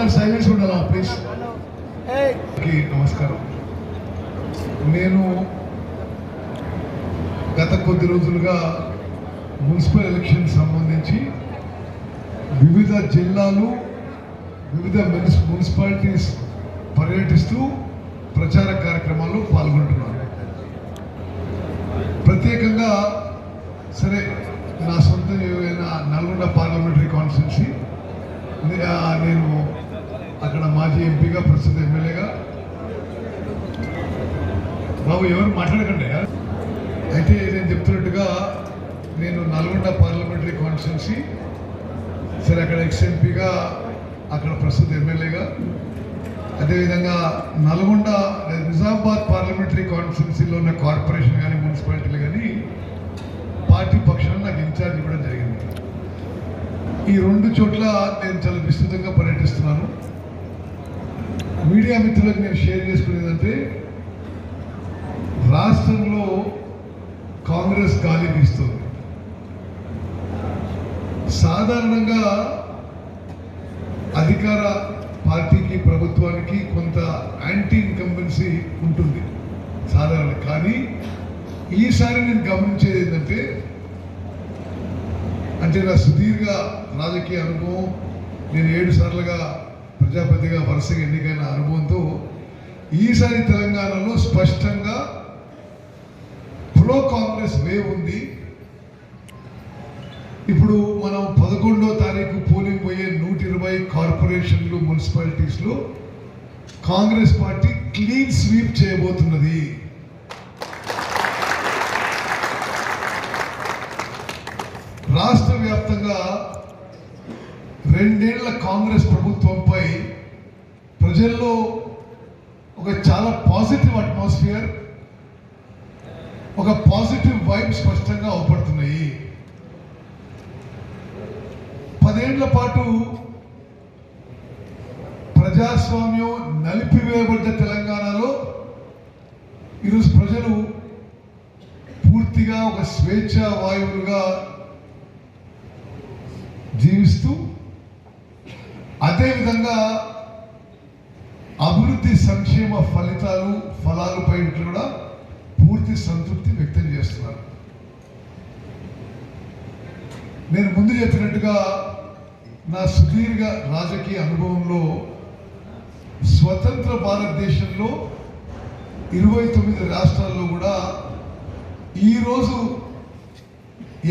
అందరు సైలెన్స్ ఉండాలా ప్లీజ్ నమస్కారం. నేను గత కొద్ది రోజులుగా మున్సిపల్ ఎలక్షన్ సంబంధించి వివిధ జిల్లాలు వివిధ మున్సిపాలిటీస్ పర్యటిస్తూ ప్రచార కార్యక్రమాల్లో పాల్గొంటున్నాను. ప్రత్యేకంగా సరే నా సొంత నల్గొండ పార్లమెంటరీ కాన్స్టిట్యున్సీ నేను అక్కడ మాజీ ఎంపీగా ప్రస్తుత ఎమ్మెల్యేగా. బాబు ఎవరు మాట్లాడకండి అయితే నేను చెప్తున్నట్టుగా నేను నల్గొండ పార్లమెంటరీ కాన్స్టిట్యున్సీ సరే అక్కడ ఎక్స్ ఎంపీగా అక్కడ ప్రస్తుత ఎమ్మెల్యేగా. అదేవిధంగా నల్గొండ నిజామాబాద్ పార్లమెంటరీ కాన్స్టిట్యున్సీలో ఉన్న కార్పొరేషన్ కానీ మున్సిపాలిటీలు కానీ పార్టీ పక్షాన నాకు ఇన్ఛార్జ్ ఇవ్వడం జరిగింది. ఈ రెండు చోట్ల నేను చాలా విస్తృతంగా పర్యటిస్తున్నాను. మీడియా మిత్రులకు నేను షేర్ చేసుకునేదంటే రాష్ట్రంలో కాంగ్రెస్ గాలి వీస్తుంది. సాధారణంగా అధికార పార్టీకి ప్రభుత్వానికి కొంత యాంటీ ఇన్కంబెన్సీ ఉంటుంది సాధారణ. కానీ ఈసారి నేను గమనించేది ఏంటంటే అంటే నా సుదీర్ఘ రాజకీయ అనుభవం నేను ఏడు సార్లుగా ప్రజాపతిగా వరుసగా ఎన్నికైన అనుభవంతో ఈసారి తెలంగాణలో స్పష్టంగా ప్రో కాంగ్రెస్ వేవ్ ఉంది. ఇప్పుడు మనం పదకొండో తారీఖు పోలింగ్ పోయే నూట ఇరవై కార్పొరేషన్లు మున్సిపాలిటీస్లో కాంగ్రెస్ పార్టీ క్లీన్ స్వీప్ చేయబోతున్నది. రాష్ట్ర వ్యాప్తంగా రెండేళ్ళ కాంగ్రెస్ ప్రభుత్వంపై ప్రజల్లో ఒక చాలా పాజిటివ్ అట్మాస్ఫియర్ ఒక పాజిటివ్ వైబ్ స్పష్టంగా అవపడుతున్నాయి. పదేళ్ళ పాటు ప్రజాస్వామ్యం నలిపివేయబడ్డ తెలంగాణలో ఈరోజు ప్రజలు పూర్తిగా ఒక స్వేచ్ఛ వాయువులుగా జీవిస్తూ అదేవిధంగా అభివృద్ధి సంక్షేమ ఫలితాలు ఫలాలపై కూడా పూర్తి సంతృప్తి వ్యక్తం చేస్తున్నారు. నేను ముందు చెప్పినట్టుగా నా సుదీర్ఘ రాజకీయ అనుభవంలో స్వతంత్ర భారతదేశంలో ఇరవై తొమ్మిది రాష్ట్రాల్లో కూడా ఈరోజు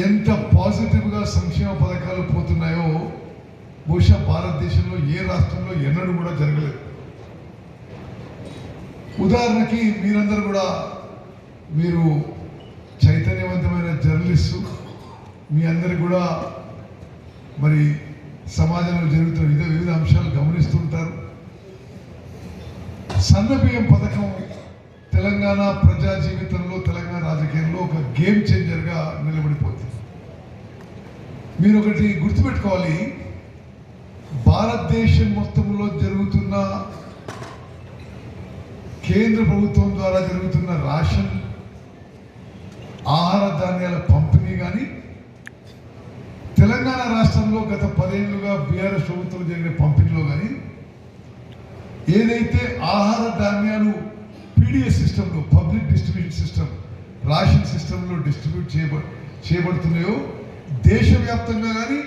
ఎంత పాజిటివ్గా సంక్షేమ పథకాలు పోతున్నాయో బహుశా భారతదేశంలో ఏ రాష్ట్రంలో ఎన్నడూ కూడా జరగలేదు. ఉదాహరణకి మీరందరూ కూడా మీరు చైతన్యవంతమైన జర్నలిస్టు మీ అందరు కూడా మరి సమాజంలో జరుగుతున్న వివిధ వివిధ అంశాలు గమనిస్తుంటారు సన్నబియ్యం పథకం తెలంగాణ ప్రజా జీవితంలో తెలంగాణ రాజకీయంలో ఒక గేమ్ చేంజర్గా నిలబడిపోతుంది. మీరు ఒకటి గుర్తుపెట్టుకోవాలి. భారతదేశం మొత్తంలో జరుగుతున్న కేంద్ర ప్రభుత్వం ద్వారా జరుగుతున్న రాషన్ ఆహార ధాన్యాల పంపిణీ కానీ తెలంగాణ రాష్ట్రంలో గత పదేళ్ళుగా బీఆర్ఎస్ ప్రభుత్వం జరిగిన పంపిణీలో కానీ ఏదైతే ఆహార ధాన్యాలు పీడిఎస్ సిస్టంలో పబ్లిక్ డిస్ట్రిబ్యూషన్ సిస్టమ్ రాషన్ సిస్టంలో డిస్ట్రిబ్యూట్ చేయబ చేయబడుతున్నాయో దేశవ్యాప్తంగా కానీ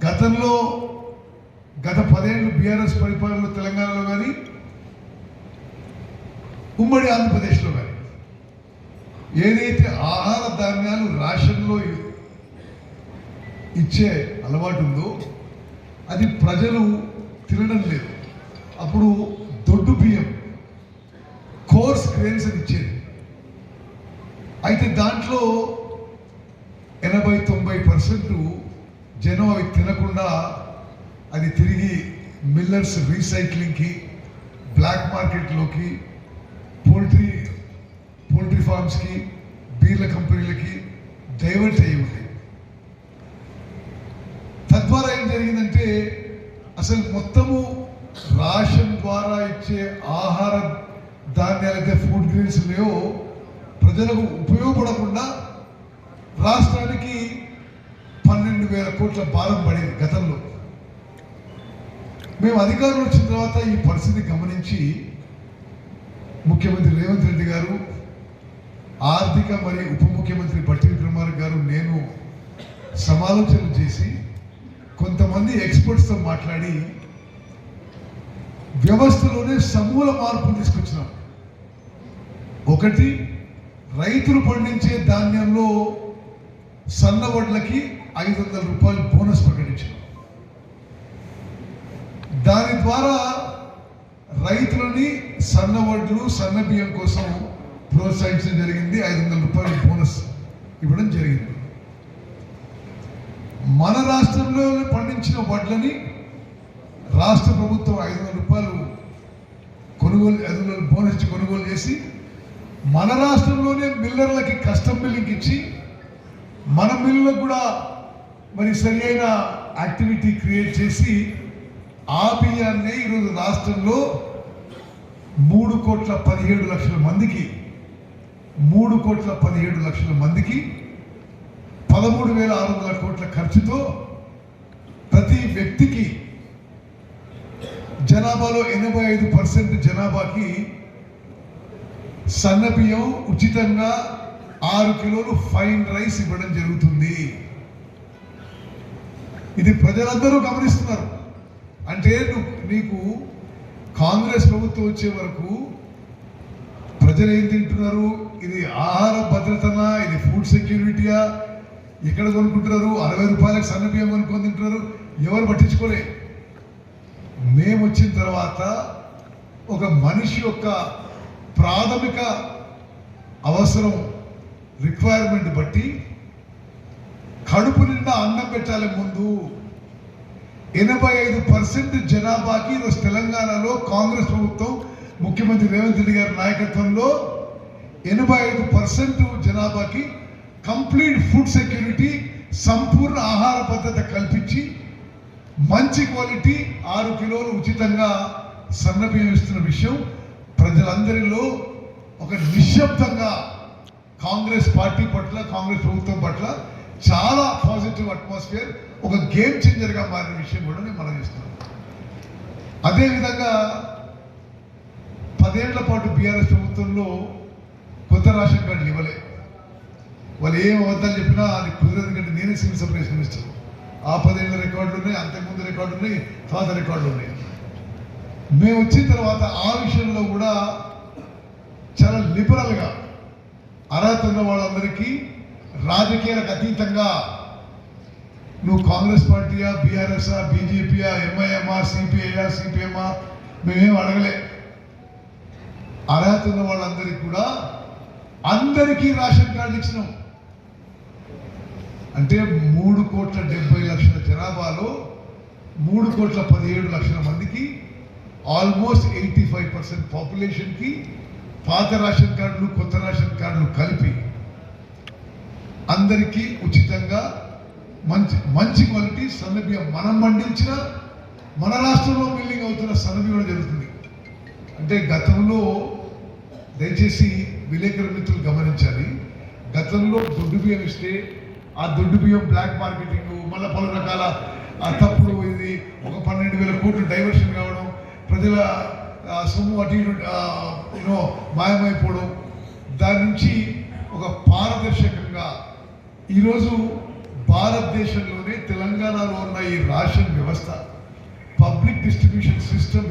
గతంలో గత పదేళ్ళు బీఆర్ఎస్ పరిపాలన తెలంగాణలో కానీ ఉమ్మడి ఆంధ్రప్రదేశ్లో కానీ. ఏదైతే ఆహార ధాన్యాలు రాషన్లో ఇచ్చే అలవాటు ఉందో అది ప్రజలు తినడం లేదు. అప్పుడు దొడ్డు బియ్యం కోర్స్ గ్రెయిన్స్ అని ఇచ్చేది. అయితే దాంట్లో ఎనభై తొంభై పర్సెంట్ జనం అవి తినకుండా అది తిరిగి మిల్లర్స్ రీసైక్లింగ్కి బ్లాక్ మార్కెట్లోకి పోల్ట్రీ పోల్ట్రీ ఫార్మ్స్కి బీర్ల కంపెనీలకి డైవర్ట్ అయ్యి ఉంది. తద్వారా ఏం జరిగిందంటే అసలు మొత్తము రాషన్ ద్వారా ఇచ్చే ఆహార ధాన్యాలైతే ఫుడ్ గ్రెయిన్స్ ఉన్నాయో ప్రజలకు ఉపయోగపడకుండా రాష్ట్రానికి పన్నెండు వేల కోట్ల భారం పడింది గతంలో. మేము అధికారంలో వచ్చిన తర్వాత ఈ పరిస్థితి గమనించి ముఖ్యమంత్రి రేవంత్ రెడ్డి గారు ఆర్థిక మరియు ఉప ముఖ్యమంత్రి బట్టి విక్రమార్క గారు నేను సమాలోచనలు చేసి కొంతమంది ఎక్స్పర్ట్స్తో మాట్లాడి వ్యవస్థలోనే సమూల మార్పులు తీసుకొచ్చినాం. ఒకటి రైతులు పండించే ధాన్యంలో సన్నవడ్లకి ఐదు వందల రూపాయలు బోనస్ ప్రకటించారు దాని ద్వారా రైతులని సన్న వడ్లు సన్న బియ్యం కోసం ప్రోత్సహించడం జరిగింది. ఐదు వందల రూపాయలు బోనస్ ఇవ్వడం జరిగింది. మన రాష్ట్రంలో పండించిన వడ్లని రాష్ట్ర ప్రభుత్వం ఐదు వందల రూపాయలు కొనుగోలు ఐదు వందల బోనస్ కొనుగోలు చేసి మన రాష్ట్రంలోనే మిల్లర్లకి కస్టమ్ బిల్లింగ్ ఇచ్చి మన మిల్లులకు కూడా మరి సరి అయిన యాక్టివిటీ క్రియేట్ చేసి ఆ బియ్యాన్ని ఈరోజు రాష్ట్రంలో మూడు కోట్ల పదిహేడు లక్షల మందికి మూడు కోట్ల పదిహేడు లక్షల మందికి పదమూడు వేల ఆరు వందల కోట్ల ఖర్చుతో ప్రతి వ్యక్తికి జనాభాలో ఎనభై ఐదు పర్సెంట్ జనాభాకి సన్న బియ్యం ఉచితంగా ఆరు కిలోలు ఫైన్ రైస్ ఇవ్వడం జరుగుతుంది. ఇది ప్రజలందరూ గమనిస్తున్నారు. అంటే నువ్వు నీకు కాంగ్రెస్ ప్రభుత్వం వచ్చే వరకు ప్రజలు ఏం తింటున్నారు? ఇది ఆహార భద్రతనా? ఇది ఫుడ్ సెక్యూరిటీయా ఎక్కడ కొనుక్కుంటున్నారు? అరవై రూపాయలకు సన్న బియ్యం కొనుక్కొని తింటున్నారు? ఎవరు పట్టించుకోలే. మేము వచ్చిన తర్వాత ఒక మనిషి యొక్క ప్రాథమిక అవసరం రిక్వైర్మెంట్ బట్టి కడుపు నిండా అన్నం పెట్టాలి ముందు. ఎనభై ఐదు పర్సెంట్ జనాభాకి ఈరోజు తెలంగాణలో కాంగ్రెస్ ప్రభుత్వం ముఖ్యమంత్రి రేవంత్ రెడ్డి గారి నాయకత్వంలో ఎనభై ఐదు పర్సెంట్ జనాభాకి కంప్లీట్ ఫుడ్ సెక్యూరిటీ సంపూర్ణ ఆహార భద్రత కల్పించి మంచి క్వాలిటీ ఆరు కిలోలు ఉచితంగా సన్న ఇస్తున్న విషయం ప్రజలందరిలో ఒక నిశ్శబ్దంగా కాంగ్రెస్ పార్టీ పట్ల కాంగ్రెస్ ప్రభుత్వం పట్ల చాలా పాజిటివ్ అట్మాస్ఫియర్ ఒక గేమ్ చేంజర్గా మారిన విషయం కూడా నేను మనం చేస్తున్నాను అదేవిధంగా పదేళ్ళ పాటు బీఆర్ఎస్ ప్రభుత్వంలో కొత్త రాషన్ కార్డులు ఇవ్వలే. వాళ్ళు ఏం అబద్ధాలు చెప్పినా అది కుదరదు కంటే నేనే సివిల్ సప్లైస్ మినిస్టర్. ఆ పదేళ్ళ రికార్డులు ఉన్నాయి అంతకుముందు రికార్డులు ఉన్నాయి తర్వాత రికార్డులు ఉన్నాయి. మేము వచ్చిన తర్వాత ఆ విషయంలో కూడా చాలా లిబరల్గా అర్హత ఉన్న వాళ్ళందరికీ రాజకీయాలకు అతీతంగా నువ్వు కాంగ్రెస్ పార్టీయా బీఆర్ఎస్ఆ బీజేపీయా ఎంఐఎంఆ సిపిఐయా సిపిఎంఆ? మేమేం అడగలే. అర్హత ఉన్న వాళ్ళందరికీ కూడా అందరికీ రేషన్ కార్డు ఇచ్చినాం. అంటే మూడు కోట్ల డెబ్బై లక్షల జనాభాలో మూడు కోట్ల పదిహేడు లక్షల మందికి ఆల్మోస్ట్ ఎయిటీ ఫైవ్ పర్సెంట్ పాపులేషన్కి పాత రేషన్ కార్డులు కొత్త రేషన్ కార్డులు కలిపి అందరికీ ఉచితంగా మంచి మంచి క్వాలిటీ సన్నబియ్యం. మనం పండించిన మన రాష్ట్రంలో బిల్డింగ్ అవుతున్న సన్నబియ్యం జరుగుతుంది. అంటే గతంలో దయచేసి విలేకరు మిత్రులు గమనించాలి. గతంలో దొడ్డు బియ్యం ఇస్తే ఆ దొడ్డు బియ్యం బ్లాక్ మార్కెటింగ్ మళ్ళీ పలు రకాల ఆ తప్పుడు ఇది ఒక పన్నెండు వేల కోట్లు డైవర్షన్ కావడం ప్రజల సొమ్ము అటు ఇటు యూనో మాయమైపోవడం దాని నుంచి ఒక పారదర్శకంగా ఈరోజు భారతదేశంలోనే తెలంగాణలో ఉన్న ఈ రాషన్ వ్యవస్థ పబ్లిక్ డిస్ట్రిబ్యూషన్ సిస్టమ్